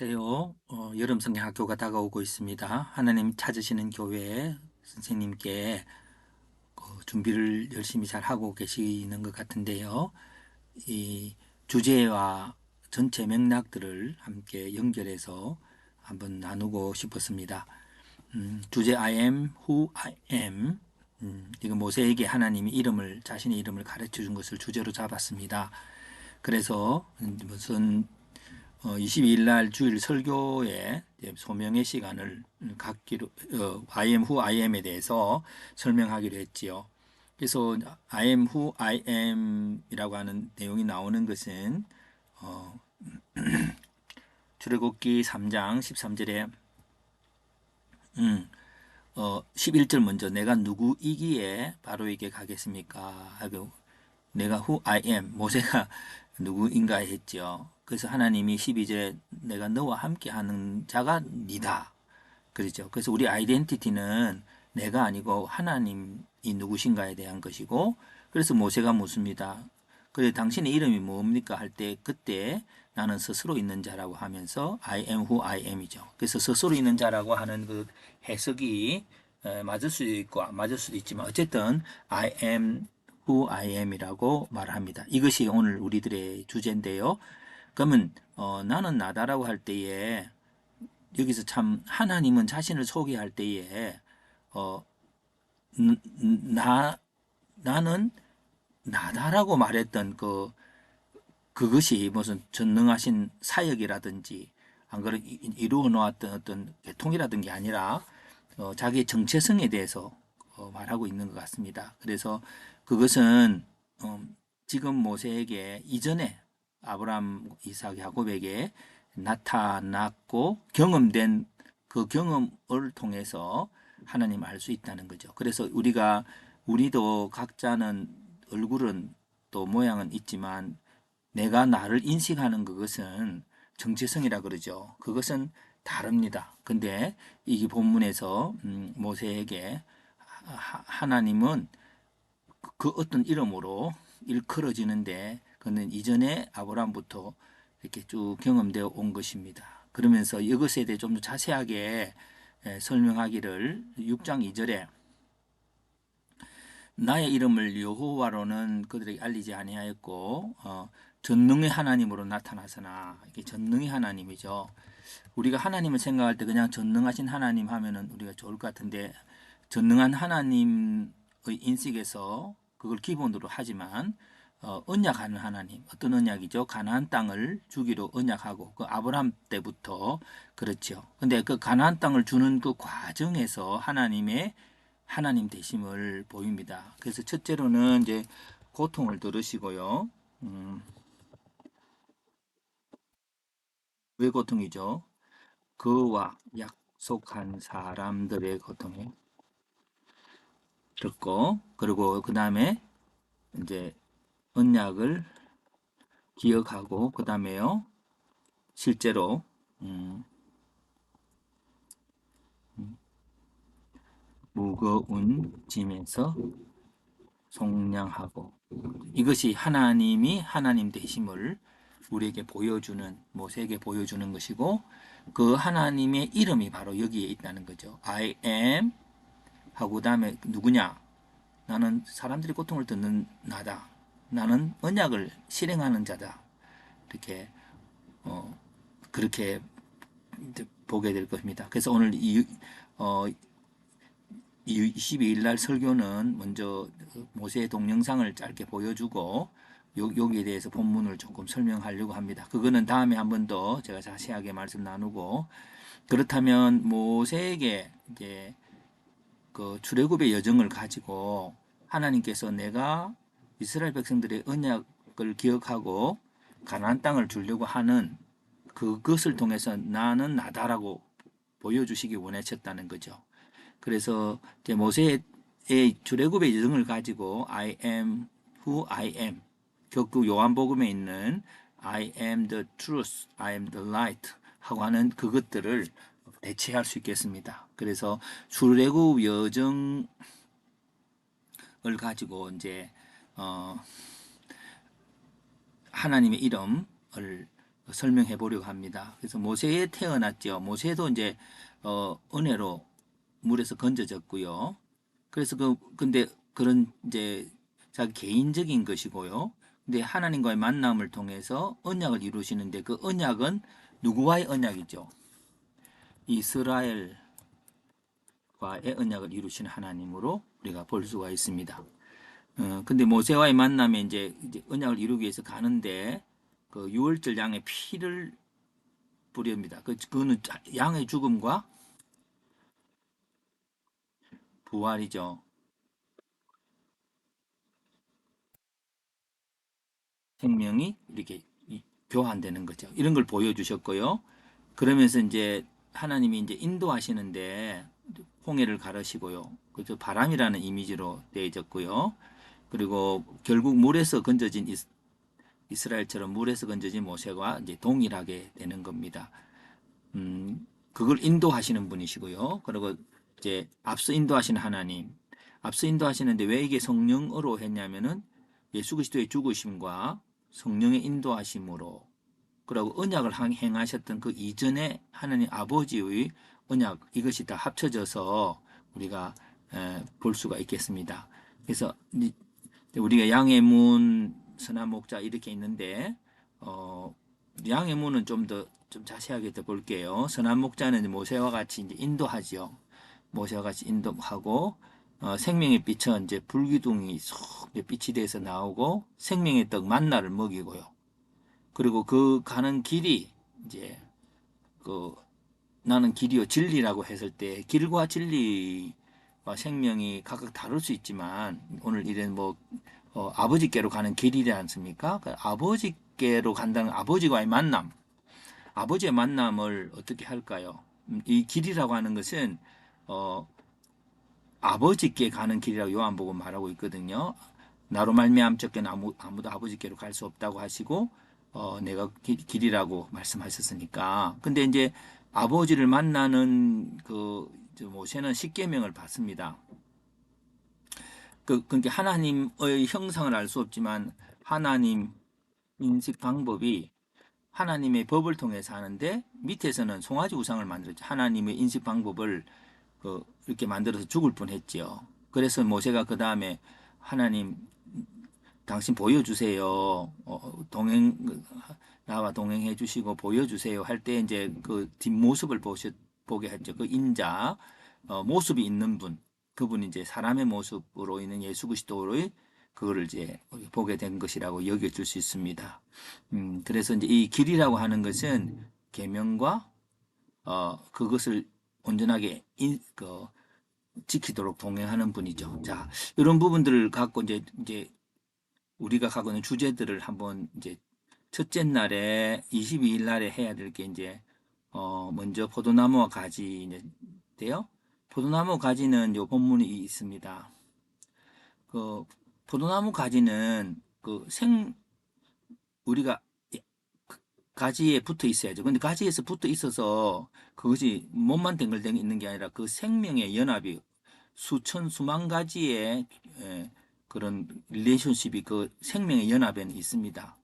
안녕하세요. 어, 여름 성경학교가 다가오고 있습니다. 하나님 찾으시는 교회 선생님께 그 준비를 열심히 잘 하고 계시는 것 같은데요. 이 주제와 전체 맥락들을 함께 연결해서 한번 나누고 싶었습니다. 음, 주제 I am who I am. 음, 이거 모세에게 하나님이 이름을 자신의 이름을 가르쳐 준 것을 주제로 잡았습니다. 그래서 무슨 어, 22일 날 주일 설교에 소명의 시간을 갖기로 어, I am who I am에 대해서 설명하기로 했지요. 그래서 I am who I am이라고 하는 내용이 나오는 것은 어, 출애굽기 3장 13절에 음, 어, 11절 먼저 내가 누구이기에 바로에게 가겠습니까? 하고 내가 who I am 모세가 누구인가 했죠. 그래서 하나님이 12절에 내가 너와 함께 하는 자가 니다. 그렇죠. 그래서 우리 아이덴티티는 내가 아니고 하나님이 누구신가에 대한 것이고 그래서 모세가 묻습니다. 그래 당신의 이름이 뭡니까 할 때 그때 나는 스스로 있는 자라고 하면서 I am who I am이죠. 그래서 스스로 있는 자라고 하는 그 해석이 에, 맞을 수도 있고 안 맞을 수도 있지만 어쨌든 I am who I am이라고 말합니다. 이것이 오늘 우리들의 주제인데요. 그러면 어, 나는 나다라고 할 때에 여기서 참 하나님은 자신을 소개할 때에 어, n- n- 나 나는 나다라고 말했던 그 그것이 무슨 전능하신 사역이라든지 안 이- 이루어 놓았던 어떤 계통이라든지 아니라 어, 자기의 정체성에 대해서 어, 말하고 있는 것 같습니다. 그래서 그것은 어, 지금 모세에게 이전에 아브라함, 이삭, 야곱에게 나타났고 경험된 그 경험을 통해서 하나님 알 수 있다는 거죠. 그래서 우리가 우리도 각자는 얼굴은 또 모양은 있지만 내가 나를 인식하는 그것은 정체성이라 그러죠. 그것은 다릅니다. 근데 이 본문에서 음, 모세에게 하- 하나님은 그 어떤 이름으로 일컬어지는데 그는 이전에 아브라함부터 이렇게 쭉 경험되어 온 것입니다. 그러면서 이것에 대해 좀 더 자세하게 에, 설명하기를 6장 2절에 나의 이름을 여호와로는 그들에게 알리지 아니하였고 어, 전능의 하나님으로 나타나서나 이게 전능의 하나님이죠. 우리가 하나님을 생각할 때 그냥 전능하신 하나님 하면은 우리가 좋을 것 같은데 전능한 하나님의 인식에서 그걸 기본으로 하지만 어, 언약하는 하나님 어떤 언약이죠? 가나안 땅을 주기로 언약하고 그 아브라함 때부터 그렇죠. 근데 그 가나안 땅을 주는 그 과정에서 하나님의 하나님 되심을 보입니다. 그래서 첫째로는 이제 고통을 들으시고요. 음, 왜 고통이죠? 그와 약속한 사람들의 고통이 듣고 그리고 그 다음에 이제 언약을 기억하고 그 다음에요 실제로 음, 음, 무거운 짐에서 속량하고 이것이 하나님이 하나님 되심을 우리에게 보여주는 모세에게 보여주는 것이고 그 하나님의 이름이 바로 여기에 있다는 거죠. I am 하고 그다음에 누구냐? 나는 사람들이 고통을 듣는 나다. 나는 언약을 실행하는 자다. 이렇게 어 그렇게 보게 될 것입니다. 그래서 오늘 이 어, 22일 날 설교는 먼저 모세의 동영상을 짧게 보여주고 요, 여기에 대해서 본문을 조금 설명하려고 합니다. 그거는 다음에 한 번 더 제가 자세하게 말씀 나누고 그렇다면 모세에게 이제 그 출애굽의 여정을 가지고 하나님께서 내가 이스라엘 백성들의 언약을 기억하고 가나안 땅을 주려고 하는 그것을 통해서 나는 나다라고 보여주시기 원하셨다는 거죠. 그래서 이제 모세의 출애굽의 여정을 가지고 I am who I am 격구 요한복음에 있는 I am the truth, I am the light 하고 하는 그것들을 대체할 수 있겠습니다. 그래서 출애굽 여정을 가지고 이제 어 하나님의 이름을 설명해 보려고 합니다. 그래서 모세에 태어났죠. 모세도 이제 어, 은혜로 물에서 건져졌고요. 그래서 그 근데 그런 이제 자기 개인적인 것이고요. 근데 하나님과의 만남을 통해서 언약을 이루시는데 그 언약은 누구와의 언약이죠? 이스라엘과의 언약을 이루시는 하나님으로 우리가 볼 수가 있습니다. 어, 근데 모세와의 만남에 이제, 이제 언약을 이루기 위해서 가는데 그 유월절 양의 피를 뿌립니다. 그 그거는 자- 양의 죽음과 부활이죠. 생명이 이렇게 이- 교환되는 거죠. 이런 걸 보여주셨고요. 그러면서 이제 하나님이 이제 인도하시는데 홍해를 가르시고요. 그저 바람이라는 이미지로 되어졌고요. 그리고 결국 물에서 건져진 이스- 이스라엘처럼 물에서 건져진 모세와 이제 동일하게 되는 겁니다. 음, 그걸 인도하시는 분이시고요. 그리고 이제 앞서 인도하시는 하나님, 앞서 인도하시는데 왜 이게 성령으로 했냐면은 예수 그리스도의 죽으심과 성령의 인도하심으로 그리고 언약을 행- 행하셨던 그 이전에 하나님 아버지의 언약 이것이 다 합쳐져서 우리가 에, 볼 수가 있겠습니다. 그래서 이- 우리가 양의 문, 선한 목자 이렇게 있는데 어, 양의 문은 좀더좀 자세하게 더 볼게요. 선한 목자는 모세와 같이 이제 인도하지요. 모세와 같이 인도하고 어, 생명의 빛은 이제 불기둥이 쏙 빛이 돼서 나오고 생명의 떡 만나를 먹이고요. 그리고 그 가는 길이 이제 그 나는 길이요 진리라고 했을 때 길과 진리 와 생명이 각각 다를 수 있지만 오늘 이런 뭐 어, 아버지께로 가는 길이지 않습니까? 그 아버지께로 간다는 아버지와의 만남, 아버지의 만남을 어떻게 할까요? 음, 이 길이라고 하는 것은 어, 아버지께 가는 길이라고 요한복음 말하고 있거든요. 나로 말미암 적게 아무 아무도 아버지께로 갈 수 없다고 하시고 어, 내가 길, 길이라고 말씀하셨으니까. 근데 이제 아버지를 만나는 그저 모세는 십계명을 받습니다. 그 그러니까 하나님의 형상을 알 수 없지만 하나님 인식 방법이 하나님의 법을 통해서 하는데 밑에서는 송아지 우상을 만들었죠. 하나님의 인식 방법을 그 이렇게 만들어서 죽을 뻔했지요. 그래서 모세가 그 다음에 하나님 당신 보여주세요. 어, 동행 나와 동행해 주시고 보여주세요 할 때 이제 그 뒷모습을 보시, 보게 했죠. 그 인자 어, 모습이 있는 분 그분이 이제 사람의 모습으로 있는 예수 그리스도의 그거를 이제 보게 된 것이라고 여겨질 수 있습니다. 음, 그래서 이제 이 길이라고 하는 것은 계명과 어, 그것을 온전하게 인, 그, 지키도록 동행하는 분이죠. 자, 이런 부분들을 갖고 이제 이제 우리가 갖고 있는 주제들을 한번 이제 첫째 날에 22일 날에 해야 될 게 이제 어 먼저 포도나무와 가지인데요. 포도나무 가지는 요 본문이 있습니다. 그 포도나무 가지는 그 생 우리가 그 가지에 붙어 있어야죠. 근데 가지에서 붙어 있어서 그것이 몸만 댕글댕글 있는 게 아니라 그 생명의 연합이 수천 수만 가지의 에, 그런 릴레이션십이 그 생명의 연합에는 있습니다.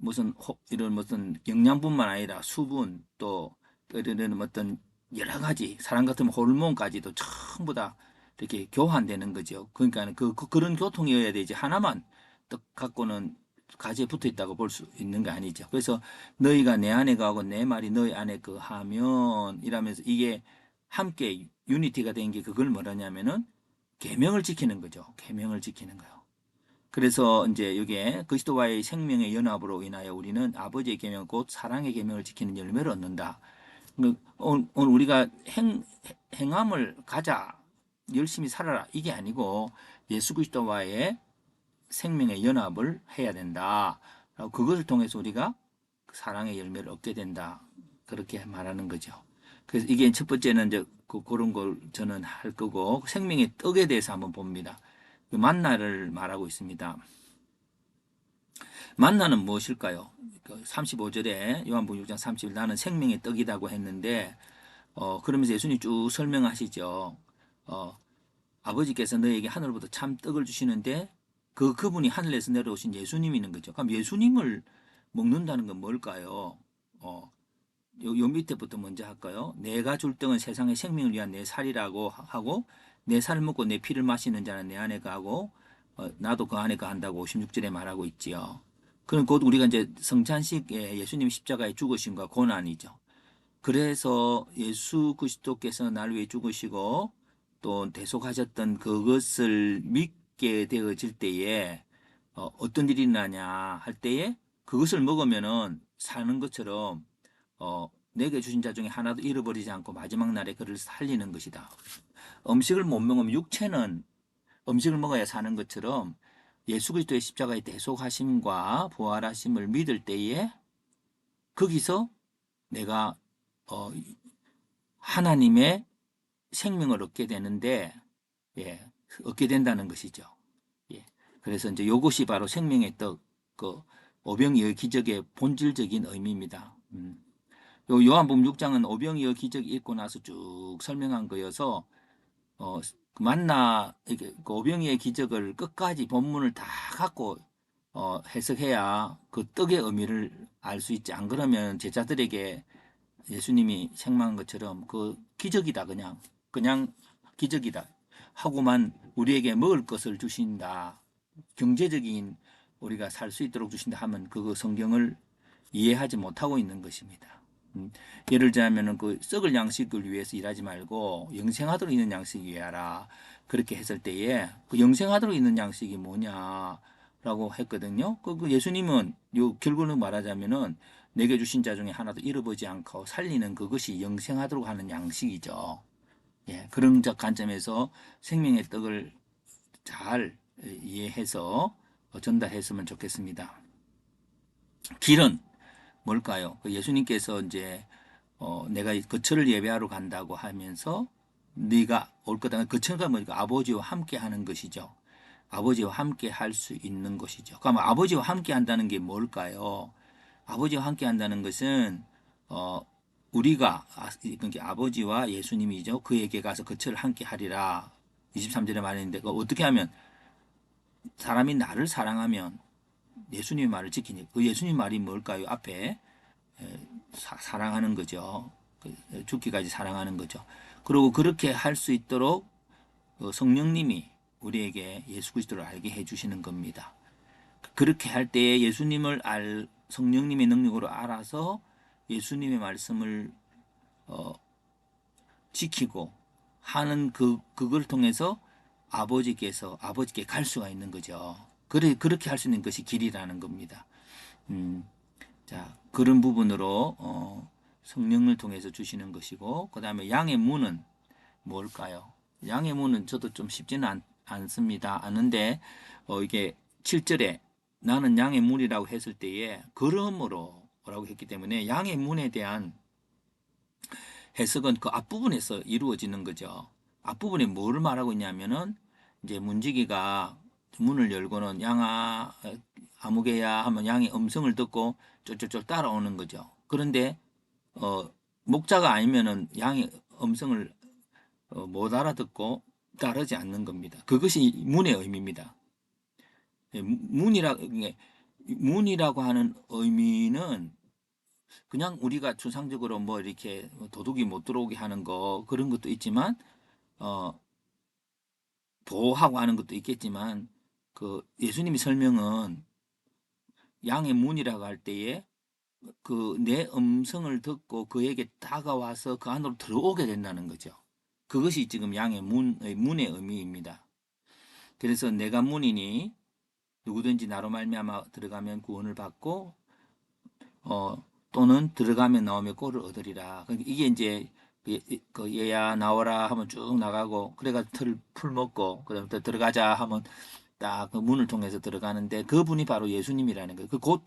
무슨 호- 이런 무슨 영양분만 아니라 수분 또 이런 어떤 여러 가지 사람 같으면 호르몬까지도 전부 다 이렇게 교환되는 거죠. 그러니까 그, 그 그런 교통이어야 되지 하나만 딱 갖고는 가지에 붙어 있다고 볼 수 있는 거 아니죠. 그래서 너희가 내 안에 가고 내 말이 너희 안에 그 하면 이라면서 이게 함께 유니티가 된 게 그걸 뭐라냐면은 계명을 지키는 거죠. 계명을 지키는 거요. 그래서 이제 이게 그리스도와의 생명의 연합으로 인하여 우리는 아버지의 계명 곧 사랑의 계명을 지키는 열매를 얻는다. 그 오늘 우리가 행 행함을 가자 열심히 살아라 이게 아니고 예수 그리스도와의 생명의 연합을 해야 된다. 그것을 통해서 우리가 사랑의 열매를 얻게 된다. 그렇게 말하는 거죠. 그래서 이게 첫 번째는 이제 그, 그런 걸 저는 할 거고 생명의 떡에 대해서 한번 봅니다. 그 만나를 말하고 있습니다. 만나는 무엇일까요? 그 35절에 요한복음 6장 30절 나는 생명의 떡이라고 했는데 어 그러면서 예수님 쭉 설명하시죠. 어 아버지께서 너에게 하늘로부터 참 떡을 주시는데 그 그분이 하늘에서 내려오신 예수님이는 거죠. 그럼 예수님을 먹는다는 건 뭘까요? 어, 요, 요 밑에부터 먼저 할까요? 내가 줄 떡은 세상의 생명을 위한 내 살이라고 하- 하고 내 살을 먹고 내 피를 마시는 자는 내 안에 가고 어, 나도 그 안에 가한다고 56절에 말하고 있지요. 그럼 곧 우리가 이제 성찬식에 예수님 십자가에 죽으심과 고난이죠. 그래서 예수 그리스도께서 날 위해 죽으시고 또 대속하셨던 그것을 믿게 되어질 때에 어, 어떤 일이 나냐 할 때에 그것을 먹으면은 사는 것처럼 어, 내게 주신 자 중에 하나도 잃어버리지 않고 마지막 날에 그를 살리는 것이다. 음식을 못 먹으면 육체는 음식을 먹어야 사는 것처럼 예수 그리스도의 십자가의 대속하심과 부활하심을 믿을 때에 거기서 내가 어, 하나님의 생명을 얻게 되는데 예, 얻게 된다는 것이죠. 예. 그래서 이제 이것이 바로 생명의 떡, 그 오병이의 기적의 본질적인 의미입니다. 음. 요 요한복음 6장은 오병이의 기적 읽고 나서 쭉 설명한 거여서 어, 그 만나 이게 그 오병이의 기적을 끝까지 본문을 다 갖고 어, 해석해야 그 떡의 의미를 알 수 있지. 안 그러면 제자들에게 예수님이 생망한 것처럼 그 기적이다 그냥 그냥 기적이다 하고만 우리에게 먹을 것을 주신다. 경제적인 우리가 살 수 있도록 주신다 하면 그거 성경을 이해하지 못하고 있는 것입니다. 음, 예를 들자면은 그 썩을 양식을 위해서 일하지 말고 영생하도록 있는 양식 위하라 그렇게 했을 때에 그 영생하도록 있는 양식이 뭐냐라고 했거든요. 그, 그 예수님은 요 결론을 말하자면은 내게 주신 자 중에 하나도 잃어보지 않고 살리는 그것이 영생하도록 하는 양식이죠. 예, 그런 적 관점에서 생명의 떡을 잘 이해해서 전달했으면 좋겠습니다. 길은 뭘까요? 그 예수님께서 이제 어, 내가 거처를 예배하러 간다고 하면서 네가 올 거다. 거처가 뭐니까 아버지와 함께 하는 것이죠. 아버지와 함께 할 수 있는 것이죠. 그럼 아버지와 함께 한다는 게 뭘까요? 아버지와 함께 한다는 것은 어, 우리가 아, 그러니까 아버지와 예수님이죠. 그에게 가서 거처를 함께 하리라. 23절에 말했는데 그 어떻게 하면 사람이 나를 사랑하면 예수님의 말을 지키니 그 예수님 말이 뭘까요? 앞에 에, 사, 사랑하는 거죠. 그, 죽기까지 사랑하는 거죠. 그리고 그렇게 할 수 있도록 어, 성령님이 우리에게 예수 그리스도를 알게 해주시는 겁니다. 그렇게 할 때에 예수님을 알 성령님의 능력으로 알아서 예수님의 말씀을 어, 지키고 하는 그 그걸 통해서 아버지께서 아버지께 갈 수가 있는 거죠. 그래 그렇게 할 수 있는 것이 길이라는 겁니다. 음, 자 그런 부분으로 어, 성령을 통해서 주시는 것이고 그 다음에 양의 문은 뭘까요? 양의 문은 저도 좀 쉽지는 않, 않습니다. 않은데 어, 이게 7절에 나는 양의 문이라고 했을 때에 그러므로 라고 했기 때문에 양의 문에 대한 해석은 그 앞부분에서 이루어지는 거죠. 앞부분에 뭐를 말하고 있냐면은 이제 문지기가 문을 열고는 양아 아무개야 하면 양의 음성을 듣고 쫄쫄쫄 따라오는 거죠. 그런데 어 목자가 아니면은 양의 음성을 어, 못 알아듣고 따르지 않는 겁니다. 그것이 문의 의미입니다. 예, 문이라 문이라고 하는 의미는 그냥 우리가 추상적으로 뭐 이렇게 도둑이 못 들어오게 하는 거 그런 것도 있지만 어 보호하고 하는 것도 있겠지만 그 예수님이 설명은 양의 문이라고 할 때에 그 내 음성을 듣고 그에게 다가와서 그 안으로 들어오게 된다는 거죠. 그것이 지금 양의 문의 문의 의미입니다. 그래서 내가 문이니 누구든지 나로 말미암아 들어가면 구원을 받고 어 또는 들어가면 나오며 꼴을 얻으리라. 그러니까 이게 이제 그, 그 얘야 나와라 하면 쭉 나가고 그래가 틀 풀 먹고 그다음에 또 들어가자 하면 딱 그 문을 통해서 들어가는데 그분이 바로 예수님이라는 거예요. 그 곧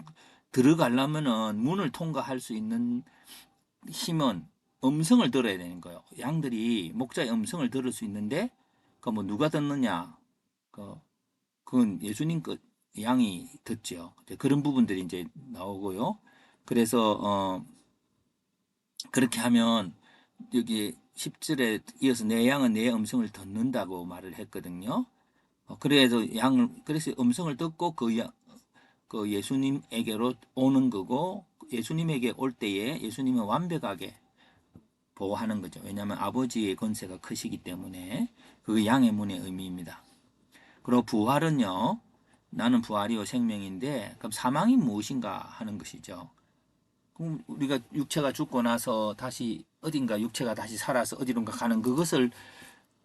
들어가려면은 문을 통과할 수 있는 힘은 음성을 들어야 되는 거예요. 양들이 목자의 음성을 들을 수 있는데 그 뭐 누가 듣느냐? 그 그건 예수님 것 양이 듣죠. 그런 부분들이 이제 나오고요. 그래서 어 그렇게 하면 여기 10절에 이어서 내 양은 내 음성을 듣는다고 말을 했거든요. 어, 그래서 양을 그래서 음성을 듣고 그 양, 그 예수님에게로 오는 거고 예수님에게 올 때에 예수님은 완벽하게 보호하는 거죠. 왜냐하면 아버지의 권세가 크시기 때문에 그게 양의 문의 의미입니다. 그리고 부활은요. 나는 부활이요 생명인데 그럼 사망이 무엇인가 하는 것이죠. 그럼 우리가 육체가 죽고 나서 다시 어딘가 육체가 다시 살아서 어디론가 가는 그것을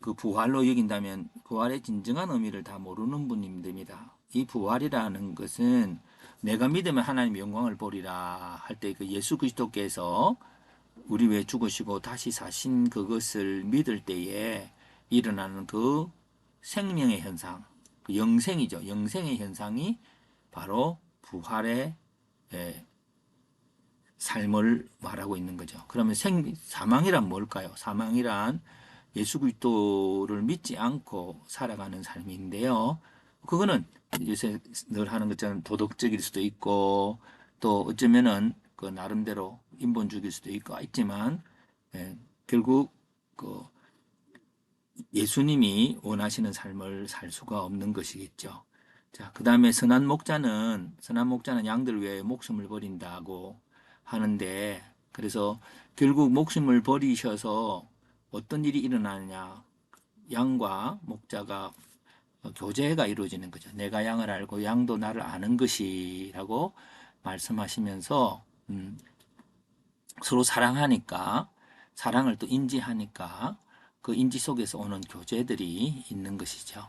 그 부활로 여긴다면 부활의 진정한 의미를 다 모르는 분입니다. 이 부활이라는 것은 내가 믿으면 하나님 영광을 보리라 할 때 그 예수 그리스도께서 우리 왜 죽으시고 다시 사신 그것을 믿을 때에 일어나는 그 생명의 현상, 그 영생이죠. 영생의 현상이 바로 부활의 예, 삶을 말하고 있는 거죠. 그러면 생, 사망이란 뭘까요? 사망이란 예수 그리스도를 믿지 않고 살아가는 삶인데요. 그거는 요새 늘 하는 것처럼 도덕적일 수도 있고 또 어쩌면은 그 나름대로 인본주의일 수도 있고 있지만 예, 결국 그 예수님이 원하시는 삶을 살 수가 없는 것이겠죠. 자, 그 다음에 선한 목자는 선한 목자는 양들 위해 목숨을 버린다고 하는데 그래서 결국 목숨을 버리셔서 어떤 일이 일어나느냐 양과 목자가 교제가 이루어지는 거죠. 내가 양을 알고 양도 나를 아는 것이라고 말씀하시면서 음, 서로 사랑하니까 사랑을 또 인지하니까 그 인지 속에서 오는 교제들이 있는 것이죠.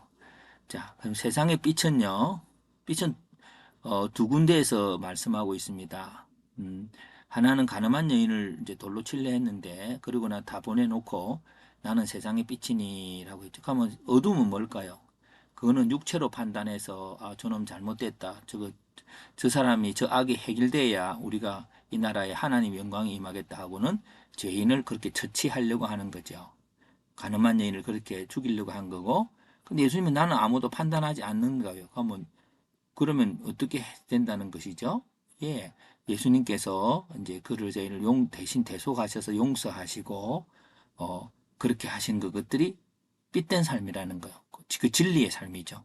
자, 그럼 세상의 빛은요, 빛은 어, 두 군데에서 말씀하고 있습니다. 음, 하나는 가늠한 여인을 이제 돌로 칠려 했는데 그러고 나다 보내놓고 나는 세상의 빛이니라고 했죠. 그러면 어둠은 뭘까요? 그거는 육체로 판단해서 아 저놈 잘못됐다. 저거 저 사람이 저 악이 해결돼야 우리가 이 나라에 하나님 영광이 임하겠다 하고는 죄인을 그렇게 처치하려고 하는 거죠. 가늠한 여인을 그렇게 죽이려고 한 거고 근데 예수님은 나는 아무도 판단하지 않는 거예요. 그러면 그러면 어떻게 된다는 것이죠? 예. 예수님께서 이제 그를 저희를 용 대신 대속하셔서 용서하시고 어 그렇게 하신 그것들이 삐된 삶이라는 거요. 그 진리의 삶이죠.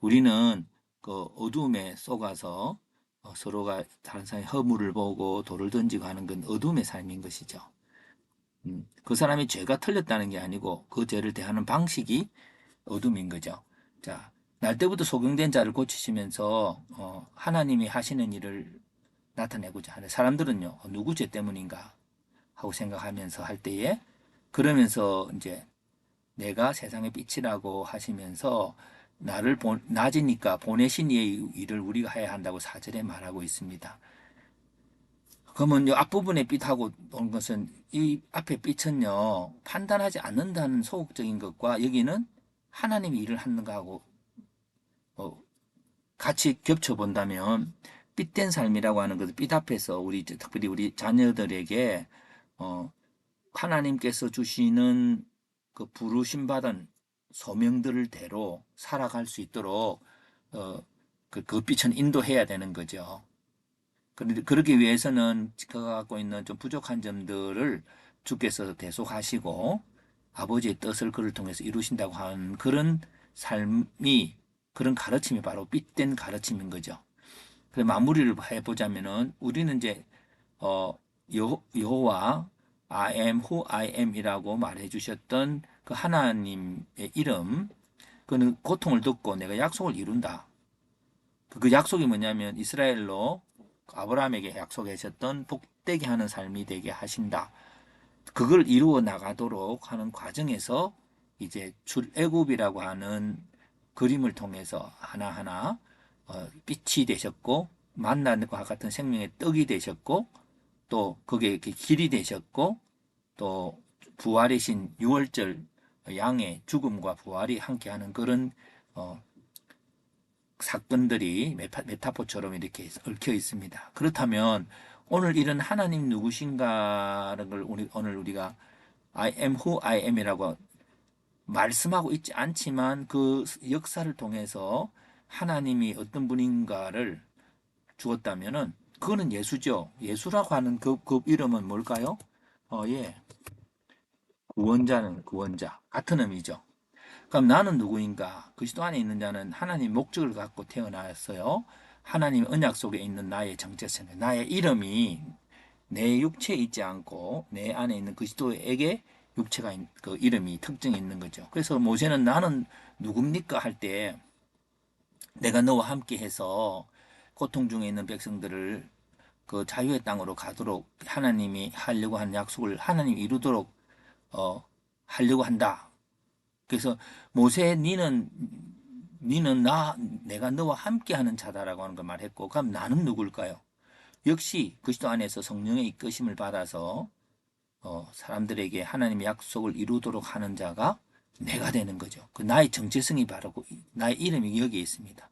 우리는 그 어둠에 속아서 어, 서로가 다른 사람의 허물을 보고 돌을 던지고 하는 건 어둠의 삶인 것이죠. 음, 그 사람이 죄가 틀렸다는 게 아니고 그 죄를 대하는 방식이 어둠인 거죠. 자, 날 때부터 소경된 자를 고치시면서 어, 하나님이 하시는 일을 나타내고자 하는 사람들은요 어, 누구 죄 때문인가 하고 생각하면서 할 때에 그러면서 이제 내가 세상의 빛이라고 하시면서 나를 보, 낮으니까 보내신 이의 일을 우리가 해야 한다고 사절에 말하고 있습니다. 그러면 이 앞부분에 빛하고 온 것은 이 앞에 빛은요 판단하지 않는다는 소극적인 것과 여기는 하나님이 일을 하는 거하고 어, 같이 겹쳐 본다면 빛된 삶이라고 하는 빛 앞에서 우리 특별히 우리 자녀들에게 어, 하나님께서 주시는 그 부르심 받은 소명들을 대로 살아갈 수 있도록 어, 그, 그 빛은 인도해야 되는 거죠. 그런데 그러기 위해서는 그가 갖고 있는 좀 부족한 점들을 주께서 대속하시고 아버지의 뜻을 그를 통해서 이루신다고 하는 그런 삶이 그런 가르침이 바로 빛된 가르침인 거죠. 그 마무리를 해보자면은 우리는 이제 어 여, 여호와 I am who I am이라고 말해 주셨던 그 하나님의 이름 그는 고통을 듣고 내가 약속을 이룬다. 그 약속이 뭐냐면 이스라엘로 아브라함에게 약속하셨던 복되게 하는 삶이 되게 하신다. 그걸 이루어 나가도록 하는 과정에서 이제 출애굽이라고 하는 그림을 통해서 하나하나 어, 빛이 되셨고 만난과 같은 생명의 떡이 되셨고 또 그게 이렇게 길이 되셨고 또 부활이신 6월절 양의 죽음과 부활이 함께하는 그런 어, 사건들이 메타, 메타포처럼 이렇게 얽혀 있습니다. 그렇다면 오늘 이런 하나님 누구신가라는 걸 우리, 오늘 우리가 I am who I am이라고 말씀하고 있지 않지만 그 역사를 통해서 하나님이 어떤 분인가를 주었다면은 그거는 예수죠. 예수라고 하는 그, 그 이름은 뭘까요? 어, 예. 구원자는 구원자. 같은 의미죠. 그럼 나는 누구인가? 그리스도 안에 있는 자는 하나님 목적을 갖고 태어났어요. 하나님 언약 속에 있는 나의 정체성, 나의 이름이 내 육체에 있지 않고 내 안에 있는 그리스도에게 육체가 있- 그 이름이 특징이 있는 거죠. 그래서 모세는 나는 누굽니까 할 때 내가 너와 함께해서 고통 중에 있는 백성들을 그 자유의 땅으로 가도록 하나님이 하려고 하는 약속을 하나님 이루도록 어 하려고 한다. 그래서 모세 니는 니는 나 내가 너와 함께하는 자다라고 하는 걸 말했고 그럼 나는 누굴까요? 역시 그리스도 안에서 성령의 이끄심을 받아서 어, 사람들에게 하나님의 약속을 이루도록 하는 자가 내가 되는 거죠. 그 나의 정체성이 바르고 나의 이름이 여기에 있습니다.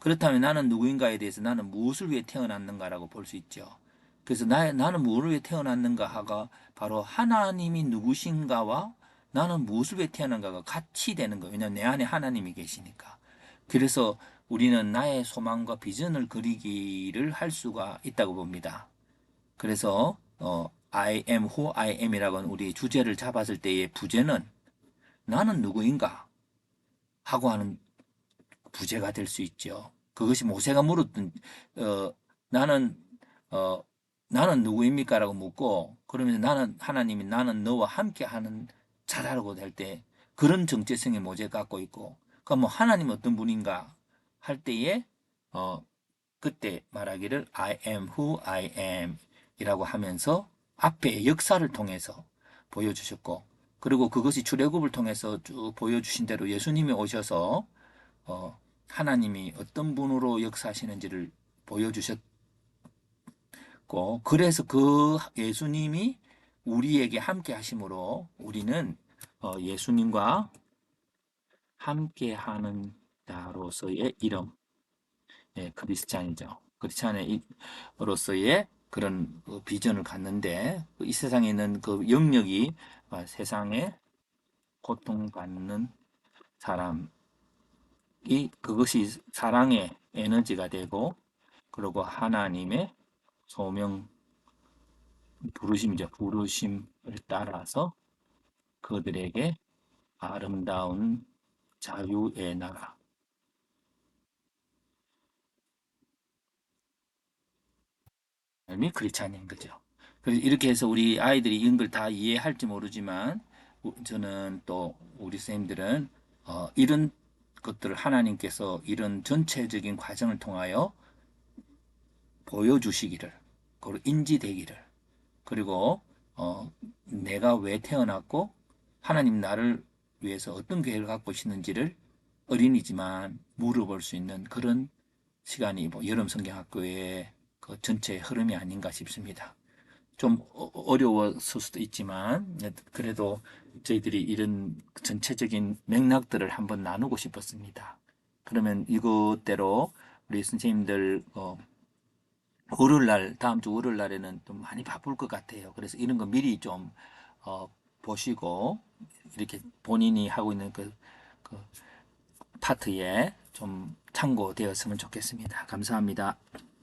그렇다면 나는 누구인가에 대해서 나는 무엇을 위해 태어났는가라고 볼 수 있죠. 그래서 나, 나는 무엇을 위해 태어났는가 하가 바로 하나님이 누구신가와 나는 무엇을 위해 태어난가가 같이 되는 거예요. 왜냐하면 내 안에 하나님이 계시니까. 그래서 우리는 나의 소망과 비전을 그리기를 할 수가 있다고 봅니다. 그래서 어, I am who I am이라고 하는 우리 주제를 잡았을 때의 부제는 나는 누구인가 하고 하는 부제가 될 수 있죠. 그것이 모세가 물었던 어, 나는 어, 나는 누구입니까 라고 묻고 그러면서 나는 하나님이 나는 너와 함께하는 자라고 될 때 그런 정체성의 모제가 갖고 있고 그럼 뭐 하나님 어떤 분인가 할 때에 어 그때 말하기를 I am who I am 이라고 하면서 앞에 역사를 통해서 보여주셨고 그리고 그것이 출애굽을 통해서 쭉 보여주신 대로 예수님이 오셔서 어 하나님이 어떤 분으로 역사하시는지를 보여주셨고 그래서 그 예수님이 우리에게 함께 하심으로 우리는 어 예수님과 함께 하는 자로서의 이름 예, 크리스찬이죠. 크리스찬으로서의 그런 그 비전을 갖는데 이 세상에 있는 그 영역이 아, 세상에 고통받는 사람이 그것이 사랑의 에너지가 되고 그리고 하나님의 소명 부르심이죠. 부르심을 따라서 그들에게 아름다운 자유의 나라 삶 이 크리스찬인 거죠. 그래서 이렇게 해서 우리 아이들이 이런 걸 다 이해할지 모르지만 우- 저는 또 우리 선생님들은 어, 이런 것들을 하나님께서 이런 전체적인 과정을 통하여 보여주시기를 그리고 인지되기를 그리고 어, 내가 왜 태어났고 하나님 나를 위해서 어떤 계획을 갖고 계시는지를 어린이지만 물어볼 수 있는 그런 시간이 뭐 여름 성경학교의 그 전체 흐름이 아닌가 싶습니다. 좀 어- 어려웠을 수도 있지만 그래도 저희들이 이런 전체적인 맥락들을 한번 나누고 싶었습니다. 그러면 이것대로 우리 선생님들 어, 월요일 날 다음 주 월요일 날에는 좀 많이 바쁠 것 같아요. 그래서 이런 거 미리 좀 어, 보시고 이렇게 본인이 하고 있는 그, 그 파트에 좀 참고되었으면 좋겠습니다. 감사합니다.